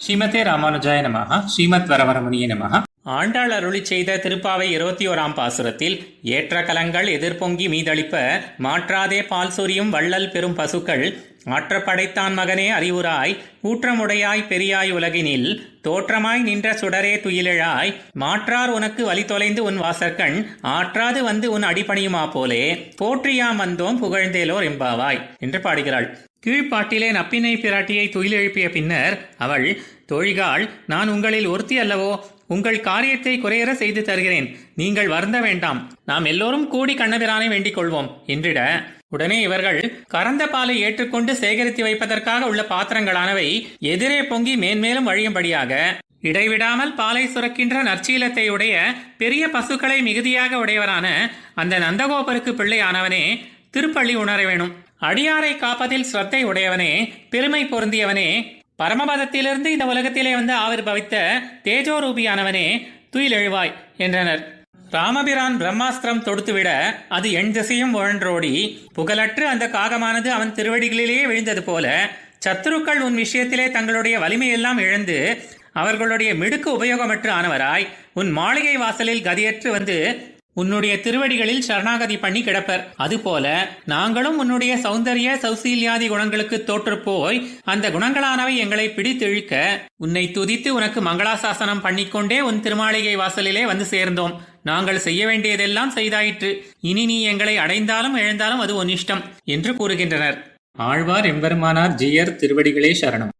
ஸ்ரீமதே ராமானுஜாய நமஹ ஸ்ரீமத் வரவரமுனிய நமஹ. ஆண்டாள் அருளி செய்த திருப்பாவை இருபத்தி ஓராம் பாசுரத்தில் ஏற்ற கலங்கள் எதிர்பொங்கி மீதளிப்ப மாற்றாதே பால் சொரியும் வள்ளல் பெரும் பசுக்கள் ஆற்ற படைத்தான் மகனே அறிவுராய் ஊற்றமுடையாய் பெரியாய் உலகினில் தோற்றமாய் நின்ற சுடரே துயிலெழாய் மாற்றார் உனக்கு வழி தொலைந்து உன் வாசற்கண் ஆற்றாது வந்து உன் அடிபணியுமா போலே போற்றியாம் வந்தோம் புகழ்ந்தேலோர் எம்பாவாய் என்று பாடுகிறாள். கீழ்ப்பாட்டிலே நப்பினை பிராட்டியை துயிலெழுப்பிய பின்னர் அவள் தோழிகாள் நான் உங்களில் ஒருத்தி அல்லவோ? உங்கள் காரியத்தை குறையற செய்து தருகிறேன். நீங்கள் வருந்த வேண்டாம். நாம் எல்லோரும் கூடி கண்ணபிரானை வேண்டிக் கொள்வோம் என்றிட உடனே இவர்கள் கறந்த பாலை ஏற்றுக்கொண்டு சேகரித்து வைப்பதற்காக உள்ள பாத்திரங்களானவை எதிரே பொங்கி மேன்மேலும் வழியும்படியாக இடைவிடாமல் பாலை சுரக்கின்ற நற்சீலத்தை உடைய பெரிய பசுக்களை மிகுதியாக உடையவரான அந்த நந்தகோபருக்கு பிள்ளையானவனே திருப்பள்ளி உணர வேணும். அடியாரை காப்பதில் ஸ்ரத்தை உடையவனே பெருமை பொருந்தியவனே பரமபதத்திலிருந்து இந்த உலகத்திலே வந்து ஆவிர்பவித்த தேஜோரூபியானவனே துயிலெழுவாய் என்றனர். ராமபிரான் பிரம்மாஸ்திரம் தொடுத்துவிட அது எண் திசையும் உழன்றோடி புகழற்று அந்த காகமானது அவன் திருவடிகளிலேயே விழுந்தது போல சத்துருக்கள் உன் விஷயத்திலே தங்களுடைய வலிமையெல்லாம் இழந்து அவர்களுடைய மிடுக்கு உபயோகமற்று ஆனவராய் உன் மாளிகை வாசலில் கதியற்று வந்து உன்னுடைய திருவடிகளில் சரணாகதி பண்ணி கிடப்பர். அதுபோல நாங்களும் உன்னுடைய சௌந்தரிய சௌசீல்யாதி குணங்களுக்கு தோற்று போய் அந்த குணங்களானவை எங்களை பிடித்திழுக்க உன்னை துதித்து உனக்கு மங்களாசாசனம் பண்ணிக்கொண்டே உன் திருமாளிகை வாசலிலே வந்து சேர்ந்தோம். நாங்கள் செய்ய வேண்டியதெல்லாம் செய்தாயிற்று. இனி நீ எங்களை அடைந்தாலும் எழுந்தாலும் அது உன் இஷ்டம் என்று கூறுகின்றனர். ஆழ்வார் எம்பெருமானார் ஜியர் திருவடிகளே சரணம்.